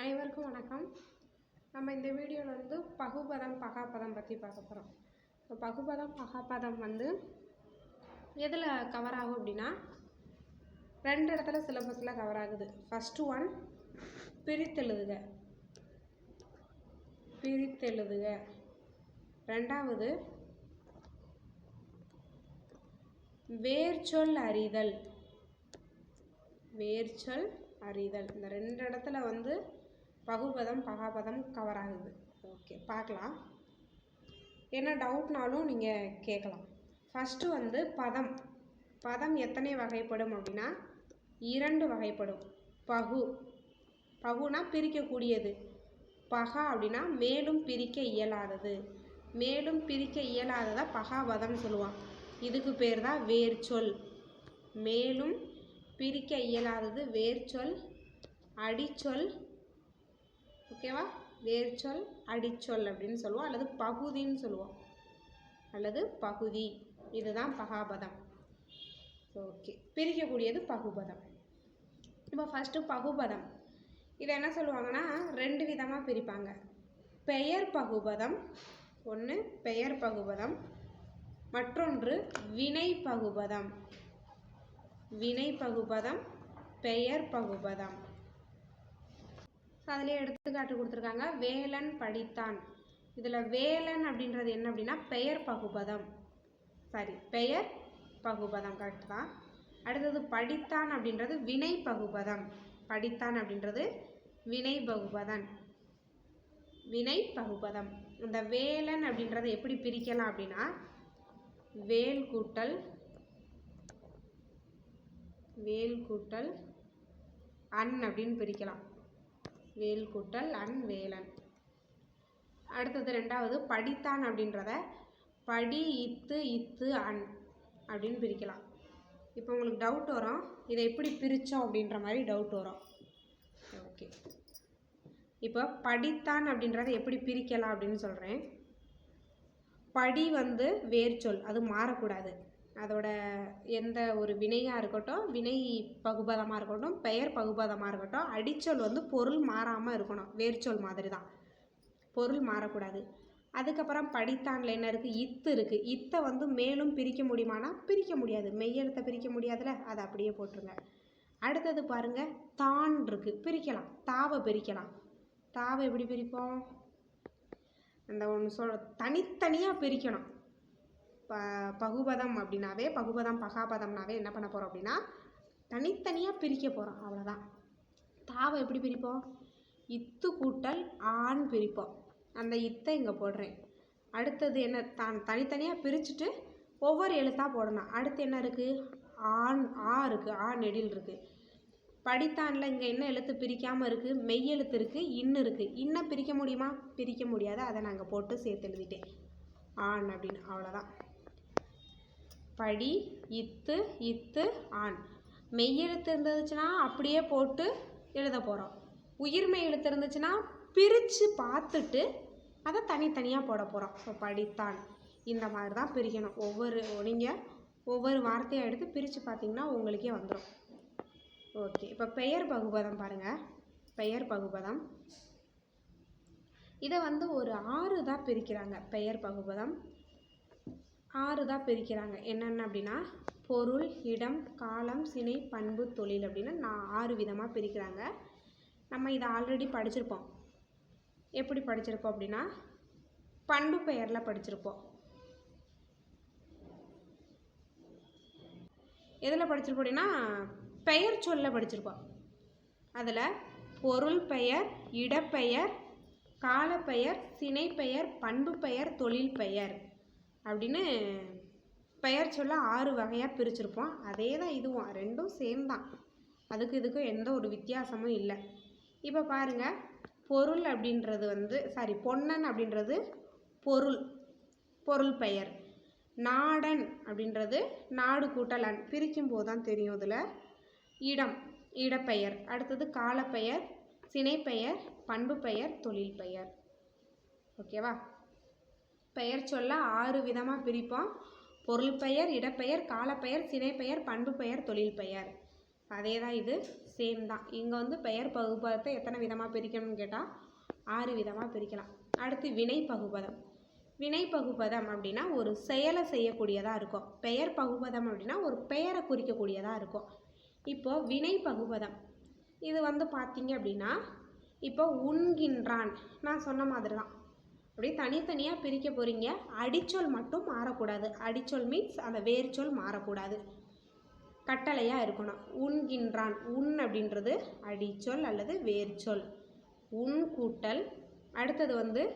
அனைவருக்கும் வணக்கம். நம்ம இந்த வீடியோவில் வந்து பகுபதம் பகாபதம் பற்றி பார்க்க போகிறோம் இப்போ பகுபதம் பகாபதம் வந்து எதில் கவர் ஆகும் அப்படின்னா ரெண்டு இடத்துல சிலபஸில் கவர் ஆகுது. ஃபஸ்ட்டு ஒன் பிரித்தெழுதுக. பிரித்தெழுதுக. ரெண்டாவது வேர்ச்சொல் அறிதல். வேர்ச்சொல் அறிதல். இந்த ரெண்டு இடத்துல வந்து பகுபதம் பகாபதம் கவர் ஆகுது ஓகே. பார்க்கலாம். என்ன டவுட்னாலும் நீங்கள் கேட்கலாம். ஃபஸ்ட்டு வந்து பதம். பதம் எத்தனை வகைப்படும் அப்படின்னா இரண்டு வகைப்படும். பகு. பகுனா பிரிக்கக்கூடியது. பகா அப்படின்னா மேலும் பிரிக்க இயலாதது. மேலும் பிரிக்க இயலாததை பகாபதம் சொல்லுவான் இதுக்கு பேர் தான் வேர்ச்சொல். மேலும் பிரிக்க இயலாதது வேர்ச்சொல் அடிச்சொல் ஓகேவா? வேர்ச்சொல் அடிச்சொல் அப்படின்னு சொல்லுவோம். அல்லது பகுதின்னு சொல்லுவோம். அல்லது பகுதி. இதுதான் பகாபதம். ஓகே. பிரிக்கக்கூடியது பகுபதம். இப்போ ஃபஸ்ட்டு பகுபதம். இதை என்ன சொல்லுவாங்கன்னா ரெண்டு விதமாக பிரிப்பாங்க. பெயர் பகுபதம் ஒன்று பெயர் பகுபதம் மற்றொன்று வினை பகுபதம். வினை பகுபதம் பெயர் பகுபதம். அதிலே எடுத்துக்காட்டு கொடுத்துருக்காங்க வேலன் படித்தான். இதில் வேலன் அப்படின்றது என்ன அப்படின்னா பெயர் பகுபதம். சாரி பெயர் பகுபதம் கரெக்ட் தான். அடுத்தது படித்தான் அப்படின்றது வினை பகுபதம். படித்தான் அப்படின்றது வினை பகுபதன் வினை பகுபதம். இந்த வேலன் அப்படின்றத எப்படி பிரிக்கலாம் அப்படின்னா வேல் கூட்டல் வேல் கூட்டல் அன் அப்படின்னு பிரிக்கலாம். வேல் கூட்டல் அண்ட் வேலன் அடுத்தது ரெண்டாவது படித்தான் அப்படின்றத படி இத்து இத்து அன் அப்படின்னு பிரிக்கலாம். இப்போ உங்களுக்கு டவுட் வரும். இதை எப்படி பிரித்தோம் அப்படின்ற மாதிரி டவுட் வரும். ஓகே. இப்போ படித்தான் அப்படின்றத எப்படி பிரிக்கலாம் அப்படின்னு சொல்கிறேன் படி வந்து வேர்ச்சொல் அது மாறக்கூடாது. அதோட எந்த ஒரு வினையாக இருக்கட்டும் வினை பகுபதமாக இருக்கட்டும் பெயர் பகுபதமாக இருக்கட்டும் அடிச்சொல் வந்து பொருள் மாறாமல் இருக்கணும். வேர்ச்சொல் மாதிரி தான் பொருள் மாறக்கூடாது. அதுக்கப்புறம் படித்தான்ல என்ன இருக்குது இத்து இருக்குது இத்தை வந்து மேலும் பிரிக்க முடியுமானா? பிரிக்க முடியாது. மெய்யெழுத்தை பிரிக்க முடியாதுல? அதை அப்படியே போட்டுருங்க. அடுத்தது பாருங்க தான் இருக்குது பிரிக்கலாம். தாவை பிரிக்கலாம். தாவை எப்படி பிரிப்போம்? அந்த ஒன்று சொல் தனித்தனியாக பிரிக்கணும். ப பகுபதம் அப்படின்னாவே பகுபதம் பகாபதம்னாவே என்ன பண்ண போகிறோம் அப்படின்னா தனித்தனியாக பிரிக்க போகிறோம் அவ்வளோதான் தாவை எப்படி பிரிப்போம்? இத்து கூட்டல் ஆண் பிரிப்போம். அந்த இத்தை இங்கே போடுறேன். அடுத்தது என்ன? தான் தனித்தனியாக பிரிச்சுட்டு ஒவ்வொரு எழுத்தாக போடணும். அடுத்து என்ன இருக்குது ஆண் ஆ இருக்குது ஆ நெடில் இருக்குது படித்தானில் இங்கே என்ன எழுத்து பிரிக்காமல் இருக்குது மெய் எழுத்து இருக்குது இன்னு இருக்குது இன்னும் பிரிக்க முடியுமா? பிரிக்க முடியாது. அதை நாங்கள் போட்டு சேர்த்து எழுதிட்டேன். ஆண் அப்படின்னு. அவ்வளோதான் படி இத்து இத்து ஆண். மெய்யெழுத்து இருந்துச்சுன்னா அப்படியே போட்டு எழுத போகிறோம் உயிர்மெய் எழுத்து இருந்துச்சுன்னா பிரித்து பார்த்துட்டு அதை தனித்தனியாக போட போகிறோம் ஸோ படித்தான். இந்த மாதிரி தான் பிரிக்கணும். ஒவ்வொரு நீங்கள் ஒவ்வொரு வார்த்தையாக எடுத்து பிரித்து பார்த்தீங்கன்னா உங்களுக்கே வந்துடும் ஓகே. இப்போ பெயர் பகுபதம் பாருங்கள் பெயர் பகுபதம். இதை வந்து ஒரு ஆறு தான் பிரிக்கிறாங்க. பெயர் பகுபதம் ஆறு தான் பிரிக்கிறாங்க. என்னென்ன அப்படின்னா பொருள் இடம் காலம் சினை பண்பு தொழில் அப்படின்னு நான் ஆறு விதமாக பிரிக்கிறாங்க. நம்ம இதை ஆல்ரெடி படிச்சிருப்போம். எப்படி படிச்சிருப்போம் அப்படின்னா பண்பு பெயரில் படிச்சிருப்போம். எதில் படிச்சிருப்போம் அப்படின்னா பெயர் சொல்ல படிச்சிருப்போம். அதில் பொருள் பெயர் இடப்பெயர் காலப்பெயர் சினை பெயர் பண்பு பெயர் தொழில் பெயர். அப்படின்னு பெயர் சொல்ல ஆறு வகையாக பிரிச்சிருப்போம். அதே தான் இதுவும் ரெண்டும் சேம் தான் அதுக்கு இதுக்கும் எந்த ஒரு வித்தியாசமும் இல்லை. இப்போ பாருங்கள் பொருள் அப்படின்றது வந்து சாரி பொன்னன் அப்படின்றது பொருள் பொருள் பெயர். நாடன் அப்படின்றது நாடு கூட்டலன் பிரிக்கும் போது தான் தெரியும் இதில். இடம் இடப்பெயர். அடுத்தது காலப்பெயர் சினைப்பெயர் பண்பு பெயர் தொழில் பெயர் ஓகேவா? பெயர் சொல்ல ஆறு விதமாக பிரிப்போம். பொருள் பெயர் இடப்பெயர் காலப்பெயர் சினைப்பெயர் பண்பு பெயர் தொழில் பெயர். அதே தான் இது. சேம் தான். இங்கே வந்து பெயர் பகுபதத்தை எத்தனை விதமாக பிரிக்கணும்னு கேட்டால் ஆறு விதமாக பிரிக்கலாம். அடுத்து வினை பகுபதம். வினை பகுபதம் அப்படின்னா ஒரு செயலை செய்யக்கூடியதாக இருக்கும். பெயர் பகுபதம் அப்படின்னா ஒரு பெயரை குறிக்கக்கூடியதாக இருக்கும். இப்போது வினை பகுபதம். இது வந்து பார்த்தீங்க அப்படின்னா இப்போ உண்கின்றான். நான் சொன்ன மாதிரி தான் அப்படியே தனித்தனியாக பிரிக்க போகிறீங்க அடிச்சொல் மட்டும் மாறக்கூடாது. அடிச்சொல் மீன்ஸ் அந்த வேர்ச்சொல் மாறக்கூடாது. கட்டளையாக இருக்கணும். உண்கின்றான். உண் அப்படின்றது அடிச்சொல் அல்லது வேர்ச்சொல். உன் கூட்டல். அடுத்தது வந்து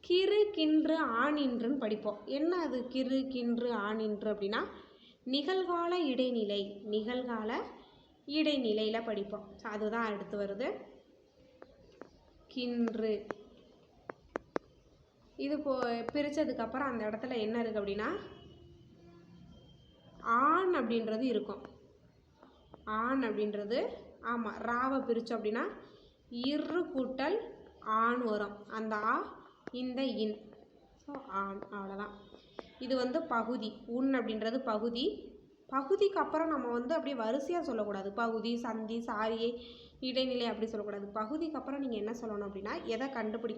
கிறு கின்று ஆணின்றுன்னு படிப்போம். என்ன அது கிறு கின்று ஆணின்று அப்படின்னா நிகழ்கால இடைநிலை. நிகழ்கால இடைநிலையில் படிப்போம். அதுதான் அடுத்து வருது. கின்று. இது போ பிரித்ததுக்கப்புறம் அந்த இடத்துல என்ன இருக்குது அப்படின்னா ஆண் அப்படின்றது இருக்கும். ஆண் அப்படின்றது ஆமாம் ராவை பிரித்தோம் அப்படின்னா இரு கூட்டல் ஆண் வரும் அந்த ஆ இந்த இன். ஸோ ஆண் அவ்வளோதான் இது வந்து பகுதி. உன் அப்படின்றது பகுதி. பகுதிக்கு அப்புறம் நம்ம வந்து அப்படியே வரிசையாக சொல்லக்கூடாது. பகுதி சந்தி சாரியை இடைநிலை அப்படி சொல்லக்கூடாது. பகுதிக்கு அப்புறம் நீங்கள் என்ன சொல்லணும் அப்படின்னா எதை கண்டுபிடி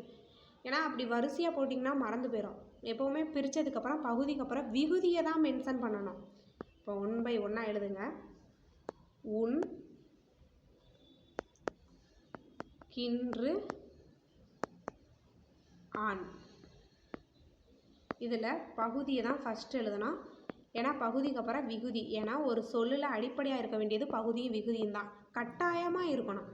ஏன்னா அப்படி வரிசையாக போட்டிங்கன்னா மறந்து போயிடும் எப்போவுமே பிரித்ததுக்கப்புறம் பகுதிக்கு அப்புறம் விகுதியை தான் மென்ஷன் பண்ணணும். இப்போ ஒன் பை ஒன்னாக எழுதுங்க. உன் கின்று ஆண். இதில் பகுதியை தான் ஃபஸ்ட்டு எழுதணும். ஏன்னா பகுதிக்கு அப்புறம் விகுதி. ஏன்னா ஒரு சொல்லில் அடிப்படையாக இருக்க வேண்டியது பகுதியும் விகுதியும் தான். கட்டாயமாக இருக்கணும்.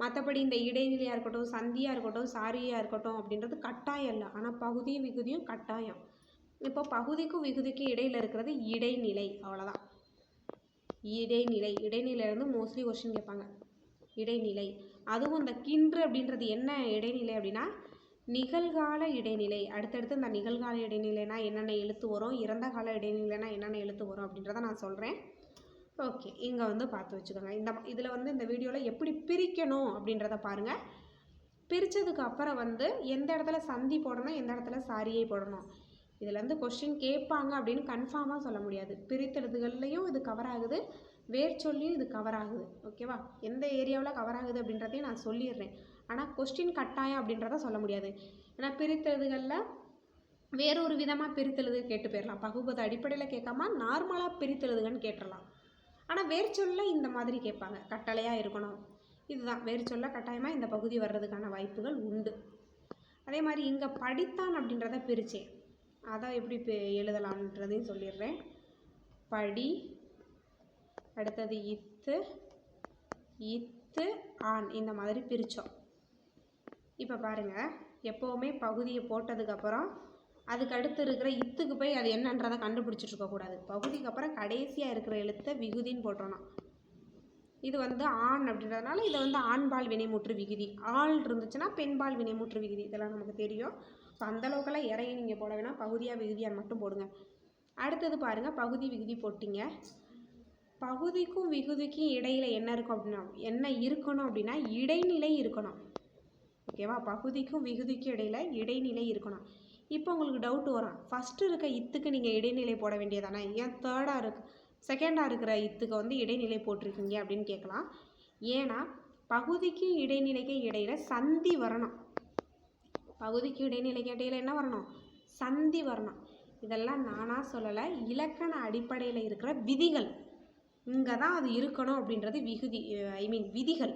மற்றபடி இந்த இடைநிலையாக இருக்கட்டும் சந்தியாக இருக்கட்டும் சாரியாக இருக்கட்டும் அப்படின்றது கட்டாயம் இல்லை. ஆனால் பகுதியும் விகுதியும் கட்டாயம். இப்போ பகுதிக்கும் விகுதிக்கும் இடையில் இருக்கிறது இடைநிலை. அவ்வளோதான் இடைநிலை. இடைநிலையிலேருந்து மோஸ்ட்லி கொஷின் கேட்பாங்க. இடைநிலை. அதுவும் இந்த கின்று அப்படின்றது என்ன இடைநிலை அப்படின்னா நிகழ்கால இடைநிலை. அடுத்தடுத்து இந்த நிகழ்கால இடைநிலைனா என்னென்ன எழுத்து வரும் இறந்த கால இடைநிலைனா என்னென்ன எழுத்து வரும் அப்படின்றத நான் சொல்கிறேன் ஓகே. இங்கே வந்து பார்த்து வச்சுக்கோங்க. இந்த இதில் வந்து இந்த வீடியோவில் எப்படி பிரிக்கணும் அப்படின்றத பாருங்கள் பிரித்ததுக்கு அப்புறம் வந்து எந்த இடத்துல சந்தி போடணும் எந்த இடத்துல சாரியை போடணும். இதில் வந்து கொஸ்டின் கேட்பாங்க அப்படின்னு கன்ஃபார்மாக சொல்ல முடியாது. பிரித்தெழுதுகள்லையும் இது கவர் ஆகுது வேர் சொல்லியும் இது கவர் ஆகுது. ஓகேவா எந்த ஏரியாவில் கவர் ஆகுது அப்படின்றதையும் நான் சொல்லிடுறேன். ஆனால் கொஸ்டின் கட்டாயம் அப்படின்றத சொல்ல முடியாது. ஏன்னா பிரித்தெழுதுகளில் வேறொரு விதமாக பிரித்தெழுது கேட்டு போயிடலாம் பகுபது அடிப்படையில் கேட்காம நார்மலாக பிரித்தெழுதுகன்னு கேட்டுடலாம் ஆனால் வேர்ச்சொல்ல இந்த மாதிரி கேட்பாங்க. கட்டளையாக இருக்கணும். இதுதான். வேர்ச்சொல்ல கட்டாயமாக இந்த பகுதி வர்றதுக்கான வாய்ப்புகள் உண்டு. அதே மாதிரி இங்கே படித்தான் அப்படின்றத பிரித்தேன் அதை எப்படி பி- எழுதலாம்ன்றதையும் சொல்லிடுறேன். படி. அடுத்தது இத்து. இத்து ஆண் இந்த மாதிரி பிரித்தோம் இப்போ பாருங்கள் எப்போவுமே பகுதியை போட்டதுக்கப்புறம் அதுக்கு அடுத்து இருக்கிற இத்துக்கு போய் அது என்னன்றதை கண்டுபிடிச்சிட்டு இருக்கக்கூடாது பகுதிக்கு அப்புறம் கடைசியாக இருக்கிற எழுத்தை விகுதின்னு போட்டோன்னா இது வந்து ஆண் அப்படின்றதுனால இதை வந்து ஆண்பால் வினைமுற்று விகுதி. ஆள் இருந்துச்சுன்னா பெண்பால் வினைமுற்று விகுதி. இதெல்லாம் நமக்கு தெரியும். ஸோ அந்தளவுக்கெல்லாம் இறங்கி நீங்கள் போட வேணாம். பகுதியாக விகுதியாக மட்டும் போடுங்க. அடுத்தது பாருங்கள் பகுதி விகுதி போட்டிங்க. பகுதிக்கும் விகுதிக்கும் இடையில் என்ன இருக்கும் அப்படின்னா என்ன இருக்கணும் அப்படின்னா இடைநிலை இருக்கணும். ஓகேவா? பகுதிக்கும் விகுதிக்கும் இடையில் இடைநிலை இருக்கணும். இப்போ உங்களுக்கு டவுட் வரும். ஃபஸ்ட்டு இருக்க இத்துக்கு நீங்கள் இடைநிலை போட வேண்டியதானே? ஏன் தேர்டாக இருக்கு? செகண்டாக இருக்கிற இத்துக்கு வந்து இடைநிலை போட்டிருக்கீங்க அப்படின்னு கேட்கலாம். ஏன்னா பகுதிக்கும் இடைநிலைக்கும் இடையில சந்தி வரணும். பகுதிக்கு இடைநிலைக்கு இடையில என்ன வரணும்? சந்தி வரணும். இதெல்லாம் நானாக சொல்லலை. இலக்கண அடிப்படையில் இருக்கிற விதிகள். இங்கே தான் அது இருக்கணும் அப்படின்றது விகுதி ஐ மீன் விதிகள்.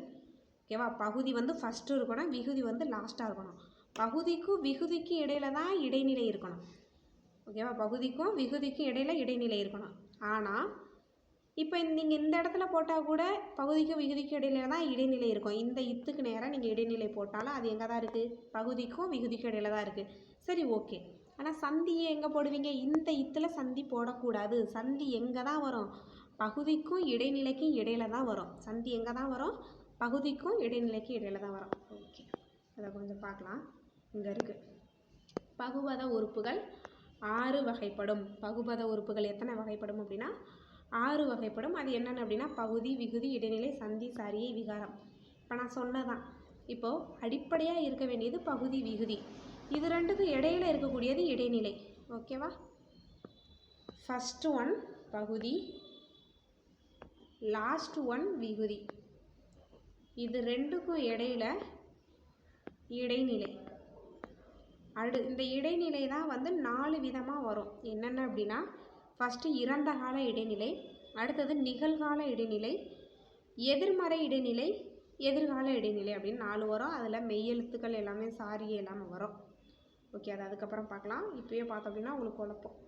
ஓகேவா பகுதி வந்து ஃபஸ்ட்டு இருக்கணும் விகுதி வந்து லாஸ்ட்டாக இருக்கணும். பகுதிக்கும் விகுதிக்கும் இடையில தான் இடைநிலை இருக்கணும். ஓகேவா பகுதிக்கும் விகுதிக்கும் இடையில இடைநிலை இருக்கணும். ஆனால் இப்போ நீங்கள் இந்த இடத்துல போட்டால் கூட பகுதிக்கும் விகுதிக்கும் இடையில தான் இடைநிலை இருக்கும். இந்த இத்துக்கு நேராக நீங்கள் இடைநிலை போட்டாலும் அது எங்கே தான் இருக்குது பகுதிக்கும் விகுதிக்கும் இடையில தான் இருக்குது சரி ஓகே ஆனால் சந்தியை எங்கே போடுவீங்க? இந்த இத்தில் சந்தி போடக்கூடாது. சந்தி எங்கே தான் வரும்? பகுதிக்கும் இடைநிலைக்கும் இடையில தான் வரும். சந்தி எங்கே தான் வரும்? பகுதிக்கும் இடைநிலைக்கும் இடையில தான் வரும். ஓகே அதை கொஞ்சம் பார்க்கலாம். இங்கே இருக்குது பகுபத உறுப்புகள் ஆறு வகைப்படும். பகுபத உறுப்புகள் எத்தனை வகைப்படும் அப்படின்னா ஆறு வகைப்படும். அது என்னென்ன அப்படின்னா பகுதி விகுதி இடைநிலை சந்தி சாரியை விகாரம். இப்போ நான் சொன்னதான் இப்போது அடிப்படையாக இருக்க வேண்டியது பகுதி விகுதி. இது ரெண்டுக்கும் இடையில இருக்கக்கூடியது இடைநிலை. ஓகேவா ஃபஸ்ட்டு ஒன் பகுதி. லாஸ்ட் ஒன் விகுதி. இது ரெண்டுக்கும் இடையில இடைநிலை. அடு இந்த இடைநிலை தான் வந்து நாலு விதமாக வரும். என்னென்ன அப்படின்னா ஃபஸ்ட்டு இறந்த கால இடைநிலை அடுத்தது நிகழ்கால இடைநிலை எதிர்மறை இடைநிலை எதிர்கால இடைநிலை அப்படின்னு நாலு வரும். அதில் மெய்யெழுத்துக்கள் எல்லாமே சாரி எல்லாமே வரும். ஓகே அது அதுக்கப்புறம் பார்க்கலாம். இப்போயே பார்த்தோம் அப்படின்னா உங்களுக்கு குழப்பம்.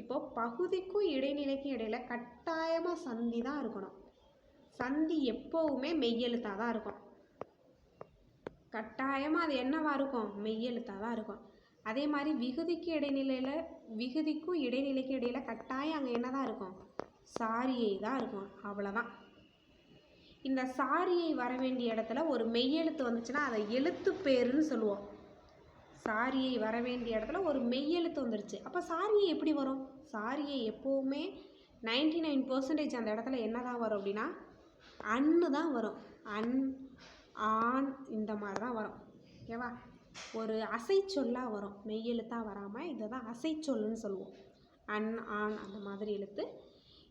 இப்போது பகுதிக்கும் இடைநிலைக்கும் இடையில் கட்டாயமாக சந்தி தான் இருக்கணும். சந்தி எப்போவுமே மெய்யெழுத்தாக தான் இருக்கும் கட்டாயமாக அது என்னவாக இருக்கும்? மெய்யெழுத்தாக தான் இருக்கும். அதே மாதிரி விகுதிக்கு இடைநிலையில் விகுதிக்கும் இடைநிலைக்கு இடையில கட்டாயம் அங்கே என்ன தான் இருக்கும்? சாரியை தான் இருக்கும். அவ்வளோதான் இந்த சாரியை வர வேண்டிய இடத்துல ஒரு மெய்யெழுத்து வந்துச்சுன்னா அதை எழுத்து பேருன்னு சொல்லுவோம். சாரியை வர வேண்டிய இடத்துல ஒரு மெய்யெழுத்து வந்துருச்சு. அப்போ சாரியை எப்படி வரும்? சாரியை எப்போவுமே நைன்டி நைன் பர்சன்டேஜ் அந்த இடத்துல என்ன தான் வரும் அப்படின்னா அன்னு தான் வரும். அன் ஆண் இந்த மாதிரி தான் வரும். ஓகேவா ஒரு அசைச்சொல்லாக வரும். மெய் எழுத்தாக வராமல் இதை தான் அசைச்சொல்லுன்னு சொல்லுவோம். அன் ஆண் அந்த மாதிரி எழுத்து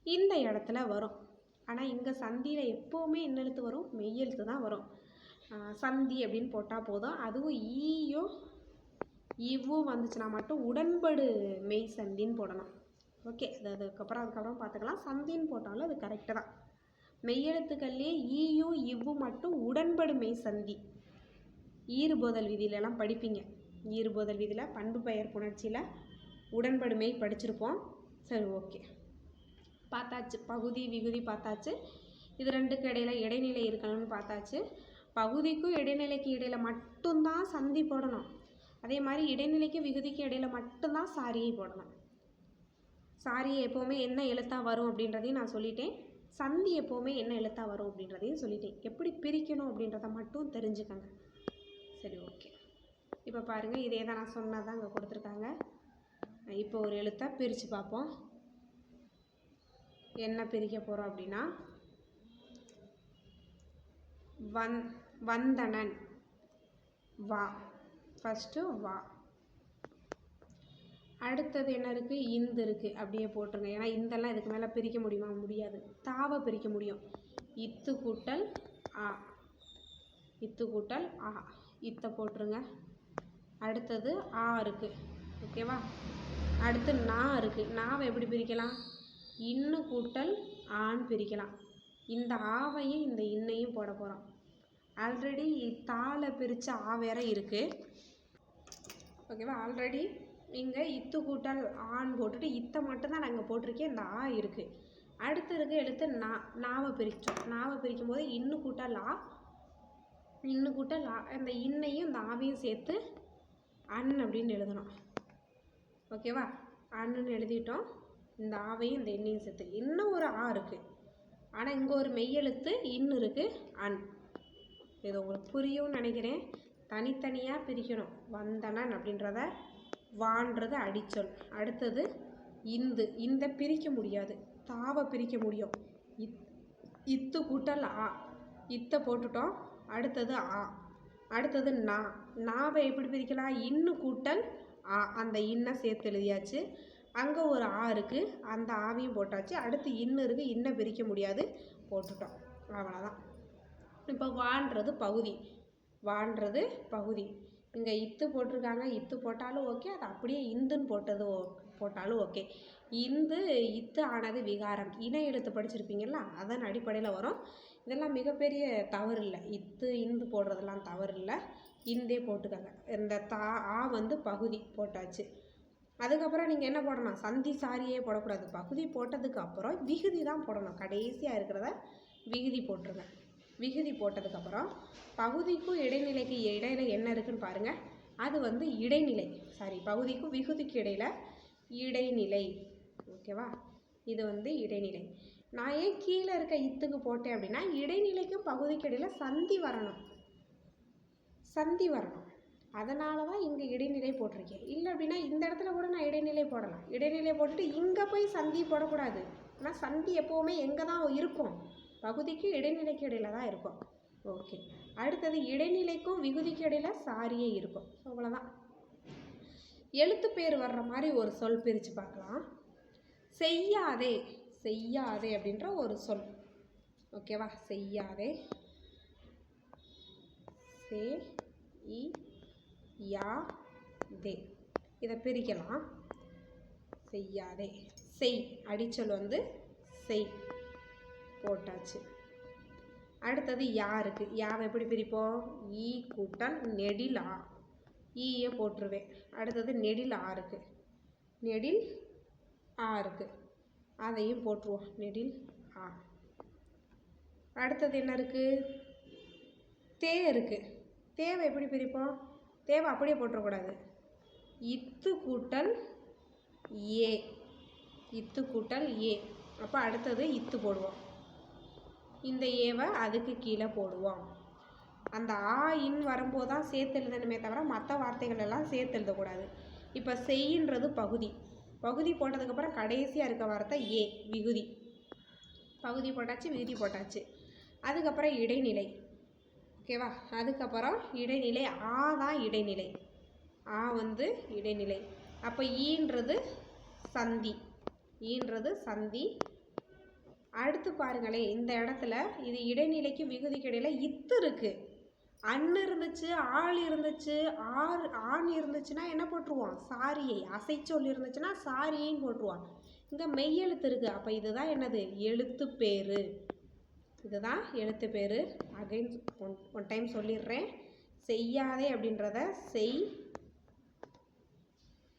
இந்த இடத்துல வரும். ஆனால் இங்கே சந்தியில் எப்போவுமே என்ன எழுத்து வரும்? மெய்யெழுத்து தான் வரும். சந்தி அப்படின்னு போட்டால் போதும். அதுவும் ஈயும் இவ்வும் வந்துச்சுன்னா மட்டும் உடன்படு மெய் சந்தின்னு போடணும். ஓகே. அது அதுக்கப்புறம் அதுக்கப்புறம் பார்த்துக்கலாம். சந்தின்னு போட்டாலும் அது கரெக்டு தான். மெய்யெழுத்துக்கள்லேயே ஈயும் இவ்வும் மட்டும் உடன்படு மெய் சந்தி. ஈறுபோதல் விதியிலலாம் படிப்பீங்க. ஈறுபோதல் விதியில் பண்பு பெயர் புணர்ச்சியில் உடன்படு மெய் படிச்சிருப்போம். சரி ஓகே. பார்த்தாச்சு. பகுதி விகுதி பார்த்தாச்சு. இது ரெண்டுக்கு இடையில் இடைநிலை இருக்கணும்னு பார்த்தாச்சு. பகுதிக்கும் இடைநிலைக்கு இடையில் மட்டும்தான் சந்தி போடணும். அதே மாதிரி இடைநிலைக்கு விகுதிக்கு இடையில் மட்டும்தான் சாரியை போடணும். சாரியை எப்போவுமே என்ன எழுத்தாக வரும் அப்படின்றதையும் நான் சொல்லிட்டேன். சந்தி எப்போவுமே என்ன எழுத்தாக வரும் அப்படின்றதையும் சொல்லிட்டேன். எப்படி பிரிக்கணும் அப்படின்றத மட்டும் தெரிஞ்சுக்கங்க. சரி ஓகே இப்போ பாருங்கள் இதே தான் நான் சொன்னதான் அங்கே கொடுத்துருக்காங்க. இப்போ ஒரு எழுத்தாக பிரித்து பார்ப்போம். என்ன பிரிக்க போகிறோம் அப்படின்னா வந் வந்தனன். வா. ஃபஸ்ட்டு வா. அடுத்தது என்ன இருக்குது இந்து இருக்குது அப்படியே போட்டுருங்க. ஏன்னா இந்தெல்லாம் இதுக்கு மேலே பிரிக்க முடியுமா? முடியாது. தாவை பிரிக்க முடியும். இத்து கூட்டல் ஆ. இத்து கூட்டல் ஆ. இத்தை போட்டுருங்க. அடுத்தது ஆ இருக்குது ஓகேவா அடுத்து நா இருக்குது நாவை எப்படி பிரிக்கலாம்? இன்னு கூட்டல் ஆண் பிரிக்கலாம். இந்த ஆவையும் இந்த இன்னையும் போட போகிறோம் ஆல்ரெடி தாளை பிரித்த ஆ வேற இருக்குது ஓகேவா ஆல்ரெடி இங்கே இத்து கூட்டல் ஆண் போட்டுட்டு இத்தை மட்டும்தான் நாங்கள் போட்டிருக்கேன் இந்த ஆ இருக்குது அடுத்து இருக்க எழுத்து நா நாவை பிரித்தோம் நாவை பிரிக்கும் போது இன்னு கூட்டல் ஆ இன்னு கூட்டல் ஆ இந்த இன்னையும் இந்த ஆவையும் சேர்த்து அன் அப்படின்னு எழுதணும். ஓகேவா அண்ணுன்னு எழுதிட்டோம். இந்த ஆவையும் இந்த எண்ணையும் சேர்த்து. இன்னும் ஒரு ஆ இருக்குது ஆனால் இங்கே ஒரு மெய்யெழுத்து இன்னு இருக்குது அன். இது உங்களுக்கு புரியும்னு நினைக்கிறேன். தனித்தனியாக பிரிக்கணும். வந்தனன் அப்படின்றத வான்றது அடிச்சொல். அடுத்தது இந்து. இந்த பிரிக்க முடியாது. தாவை பிரிக்க முடியும். இத் இத்து கூட்டல் ஆ. இத்தை போட்டுட்டோம். அடுத்தது ஆ. அடுத்தது நா. நாவை எப்படி பிரிக்கலாம்? இன்னு கூட்டல் ஆ. அந்த இன்னை சேர்த்து எழுதியாச்சு. அங்கே ஒரு ஆ இருக்குது அந்த ஆவையும் போட்டாச்சு. அடுத்து இன்னு இருக்குது இன்னை பிரிக்க முடியாது. போட்டுட்டோம். அவ்வளோதான் இப்போ வான்றது பகுதி. வான்றது பகுதி. இங்கே இத்து போட்டிருக்காங்க. இத்து போட்டாலும் ஓகே அது அப்படியே இந்துன்னு போட்டது ஓ போட்டாலும் ஓகே இந்து இத்து ஆனது விகாரம். இணை எழுத்து படிச்சிருப்பீங்களா அதன் அடிப்படையில் வரும். இதெல்லாம் மிகப்பெரிய தவறு இல்லை இத்து இந்து போடுறதெல்லாம் தவறு இல்லை இந்தே போட்டுக்கோங்க. இந்த தா ஆ வந்து பகுதி போட்டாச்சு. அதுக்கப்புறம் நீங்கள் என்ன போடணும்? சந்தி சாரியே போடக்கூடாது. பகுதி போட்டதுக்கு அப்புறம் விகுதி தான் போடணும். கடைசியாக இருக்கிறத விகுதி போட்டுருங்க. விகுதி போட்டதுக்கப்புறம் பகுதிக்கும் இடைநிலைக்கு ஏ இருக்குன்னு பாருங்கள் அது வந்து இடைநிலை. சாரி பகுதிக்கும் விகுதிக்கு இடையில் இடைநிலை. ஓகேவா இது வந்து இடைநிலை. நான் ஏன் கீழே இருக்க இத்துக்கு போட்டேன் அப்படின்னா இடைநிலைக்கும் பகுதிக்கு இடையில் சந்தி வரணும். சந்தி வரணும். அதனால தான் இங்கே இடைநிலை போட்டிருக்கேன். இல்லை அப்படின்னா இந்த இடத்துல கூட நான் இடைநிலை போடலாம். இடைநிலை போட்டுட்டு இங்கே போய் சந்தி போடக்கூடாது. ஆனால் சந்தி எப்போவுமே எங்கே தான் இருக்கும்? பகுதிக்கு இடைநிலைக்கு இடையில தான் இருக்கும். ஓகே அடுத்தது இடைநிலைக்கும் விகுதிக்கு இடையில சாரியே இருக்கும். அவ்வளோதான் எழுத்து பேர் வர்ற மாதிரி ஒரு சொல் பிரித்து பார்க்கலாம். செய்யாதே செய்யாதே அப்படின்ற ஒரு சொல். ஓகேவா செய்யாதே. சே இ யா தே. இதை பிரிக்கலாம். செய்யாதே. செய். அடிச்சொல் வந்து செய். போட்டாச்சு. அடுத்தது யாருக்கு? யாவை எப்படி பிரிப்போம்? ஈ கூட்டல் நெடில் ஆ. ஈயே போட்டுருவேன். அடுத்தது நெடில் ஆ இருக்கு நெடில் ஆ இருக்கு அதையும் போட்டுருவோம். நெடில் ஆ. அடுத்தது என்ன இருக்கு? தே இருக்கு. தேவை எப்படி பிரிப்போம்? தேவை அப்படியே போட்டுறக்கூடாது. இத்து கூட்டல் ஏ. இத்து கூட்டல் ஏ. அப்போ அடுத்தது இத்து போடுவோம். இந்த ஏவை அதுக்கு கீழே போடுவோம். அந்த ஆ இன் வரும்போது தான் சேர்த்து எழுதணுமே தவிர மற்ற வார்த்தைகள் எல்லாம் சேர்த்து எழுதக்கூடாது. இப்போ செய்யின்றது பகுதி. பகுதி போட்டதுக்கப்புறம் கடைசியாக இருக்க வார்த்தை ஏ விகுதி. பகுதி போட்டாச்சு விகுதி போட்டாச்சு. அதுக்கப்புறம் இடைநிலை. ஓகேவா அதுக்கப்புறம் இடைநிலை ஆ தான் இடைநிலை. ஆ வந்து இடைநிலை. அப்போ ஈன்றது சந்தி. ஈன்றது சந்தி அடுத்து பாருங்களேன் இந்த இடத்துல இது இடைநிலைக்கு விகுதிக்கு இடையில இத்து இருக்குது அண் இருந்துச்சு ஆள் இருந்துச்சு ஆர் ஆண் இருந்துச்சுன்னா என்ன போட்டுருவோம்? சாரியை. அசைச்சொல் இருந்துச்சுன்னா சாரியைன்னு போட்டுருவான் இங்கே மெய்யெழுத்து இருக்குது அப்போ இதுதான் என்னது? எழுத்து பேர். இதுதான் எழுத்து பேர். அகைன் ஒன் ஒன் டைம் சொல்லிடுறேன். செய்யாதே அப்படின்றத செய்.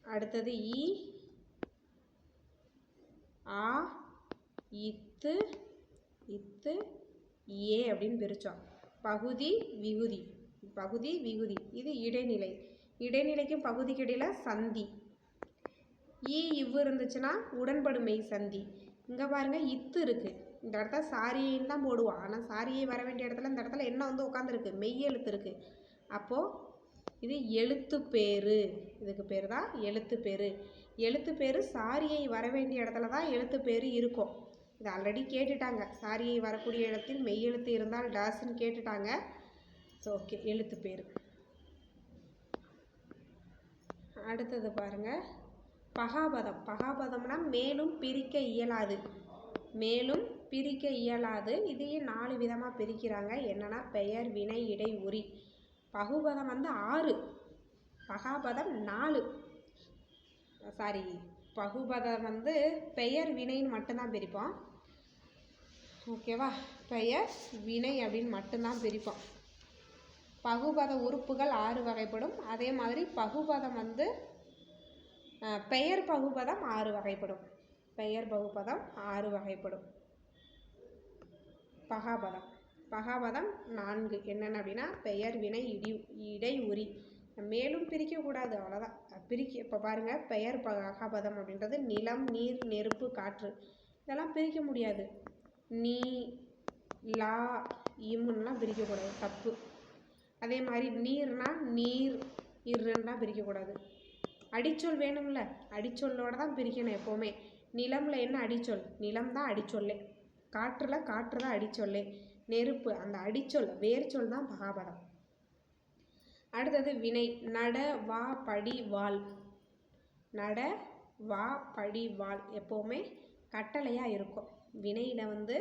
அடுத்தது இ ஆ இத்து இத்து ஏ அப்படின்னு பிரித்தோம் பகுதி விகுதி. பகுதி விகுதி. இது இடைநிலை. இடைநிலைக்கும் பகுதிக்கு இடையில் சந்தி. ஈ இவ்வு இருந்துச்சுன்னா உடன்படுமை சந்தி. இங்கே பாருங்கள் இத்து இருக்குது இந்த இடத்துல சாரியின்னு தான் போடுவோம். ஆனால் சாரியை வர வேண்டிய இடத்துல இந்த இடத்துல என்ன வந்து உட்காந்துருக்கு மெய் எழுத்து இருக்குது அப்போது இது எழுத்து பேரு. இதுக்கு பேர் தான் எழுத்து பேரு. எழுத்து பேரு சாரியை வர வேண்டிய இடத்துல தான் எழுத்து பேர் இருக்கும். இது ஆல்ரெடி கேட்டுட்டாங்க. சாரி வரக்கூடிய இடத்தில் மெய் எழுத்து இருந்தால் டாஸ்ன்னு கேட்டுட்டாங்க. ஸோ ஓகே எழுத்து பேர். அடுத்தது பாருங்கள் பகாபதம். பகாபதம்னா மேலும் பிரிக்க இயலாது. மேலும் பிரிக்க இயலாது. இதையே நாலு விதமாக பிரிக்கிறாங்க. என்னன்னா பெயர் வினை இடை உரி. பகுபதம் வந்து ஆறு. பகாபதம் நாலு. சாரி பகுபதம் வந்து பெயர் வினைன்னு மட்டும்தான் பிரிப்போம். ஓகேவா பெயர் வினை அப்படின்னு மட்டும்தான் பிரிப்போம். பகுபத உறுப்புகள் ஆறு வகைப்படும். அதே மாதிரி பகுபதம் வந்து பெயர் பகுபதம் ஆறு வகைப்படும். பெயர் பகுபதம் ஆறு வகைப்படும். பகாபதம். பகாபதம் நான்கு. என்னென்ன அப்படின்னா பெயர் வினை இடி இடை உரி மேலும் பிரிக்கக்கூடாது அவ்வளோதான் பிரிக்க இப்போ பாருங்கள் பெயர் ப அகாபதம் அப்படின்றது நிலம் நீர் நெருப்பு காற்று. இதெல்லாம் பிரிக்க முடியாது. நீ லா இம்முன்னெலாம் பிரிக்கக்கூடாது தப்பு. அதே மாதிரி நீர்னா நீர் இருன்னா பிரிக்கக்கூடாது. அடிச்சொல் வேணும்ல அடிச்சொல்லோட தான் பிரிக்கணும் எப்போவுமே. நிலமில் என்ன அடிச்சொல்? நிலம் தான் அடிச்சொல்லே. காற்றுல காற்று தான் அடிச்சொல்லே. நெருப்பு அந்த அடிச்சொல் வேர்ச்சொல் தான் மகாபதம் அடுத்தது வினை. நட வா படி வாள். நட வா படி வாள் எப்போவுமே கட்டளையாக இருக்கும். வினையில் வந்து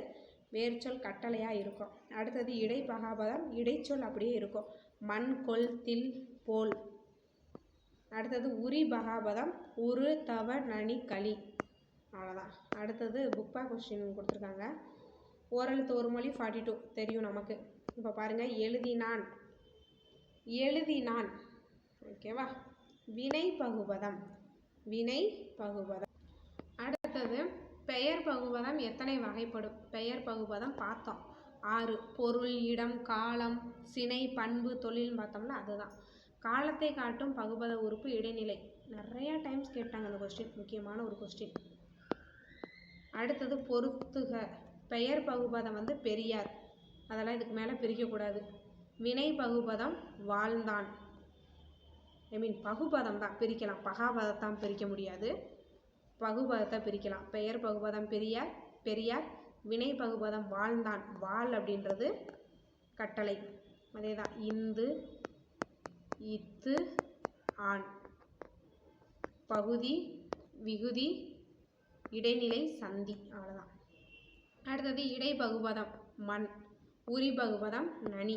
வேர்ச்சொல் கட்டளையாக இருக்கும். அடுத்தது இடை பகாபதம் இடைச்சொல் அப்படியே இருக்கும். மண் கொல் தில் போல். அடுத்தது உரி பகாபதம் உரு தவ நனி களி. அவ்வளோதான் அடுத்தது புக் பேக் கொஸ்டின் கொடுத்துருக்காங்க. ஓரல் தோறுமொழி ஃபார்ட்டி டூ தெரியும் நமக்கு. இப்போ பாருங்கள் எழுதினான். எழுதினான். ஓகேவா வினை பகுபதம். வினை பகுபதம். அடுத்தது பெயர் பகுபதம் எத்தனை வகைப்படும்? பெயர் பகுபதம் பார்த்தோம். ஆறு பொருள் இடம் காலம் சினை பண்பு தொழில்னு பார்த்தோம்னா அதுதான். காலத்தை காட்டும் பகுபத உறுப்பு இடைநிலை. நிறைய டைம்ஸ் கேட்டாங்க அந்த கொஸ்டின் முக்கியமான ஒரு கொஸ்டின் அடுத்தது பொருத்துக. பெயர் பகுபதம் வந்து பெரியார். அதெல்லாம் இதுக்கு மேலே பிரிக்கக்கூடாது வினை பகுபதம் வாழ்ந்தான். ஐ மீன் பகுபதம் தான் பிரிக்கலாம். பகாபதத்தான் பிரிக்க முடியாது. பகுபதத்தை பிரிக்கலாம். பெயர் பகுபதம் பெரியார் பெரியார் வினை பகுபதம் வாழ்ந்தான். வாழ் அப்படின்றது கட்டளை. அதே தான் இந்து இத்து ஆண். பகுதி விகுதி இடைநிலை சந்தி. அவ்வளோதான் அடுத்தது இடை பகுபதம் மண். உரி பகுபதம் நனி.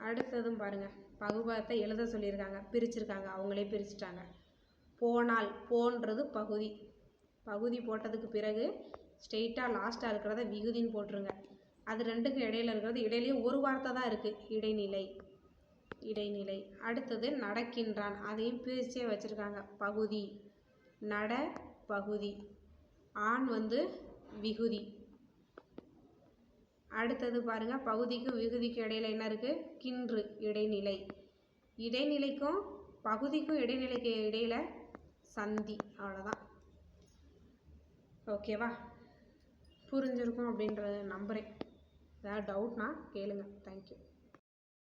அடுத்ததும் பாருங்கள் பகுபாத்தை எழுத சொல்லியிருக்காங்க. பிரிச்சிருக்காங்க. அவங்களே பிரிச்சுட்டாங்க. போனால் போன்றது பகுதி. பகுதி போட்டதுக்கு பிறகு ஸ்ட்ரெயிட்டாக லாஸ்ட்டாக இருக்கிறத விகுதின்னு போட்டுருங்க. அது ரெண்டுக்கும் இடையில இருக்கிறது. இடையிலேயே ஒரு வார்த்தை தான் இருக்குது இடைநிலை. இடைநிலை. அடுத்தது நடக்கின்றான். அதையும் பிரிச்சே வச்சுருக்காங்க. பகுதி. நட பகுதி. ஆண் வந்து விகுதி. அடுத்தது பாருங்கள் பகுதிக்கும் விகுதிக்கும் இடையில் என்ன இருக்குது கின்று இடைநிலை. இடைநிலைக்கும் பகுதிக்கும் இடைநிலைக்கு இடையில் சந்தி அவ்வளோதான் ஓகேவா புரிஞ்சிருக்கும் அப்படின்றத நம்புகிறேன் ஏதாவது டவுட்னா கேளுங்க. தேங்க்யூ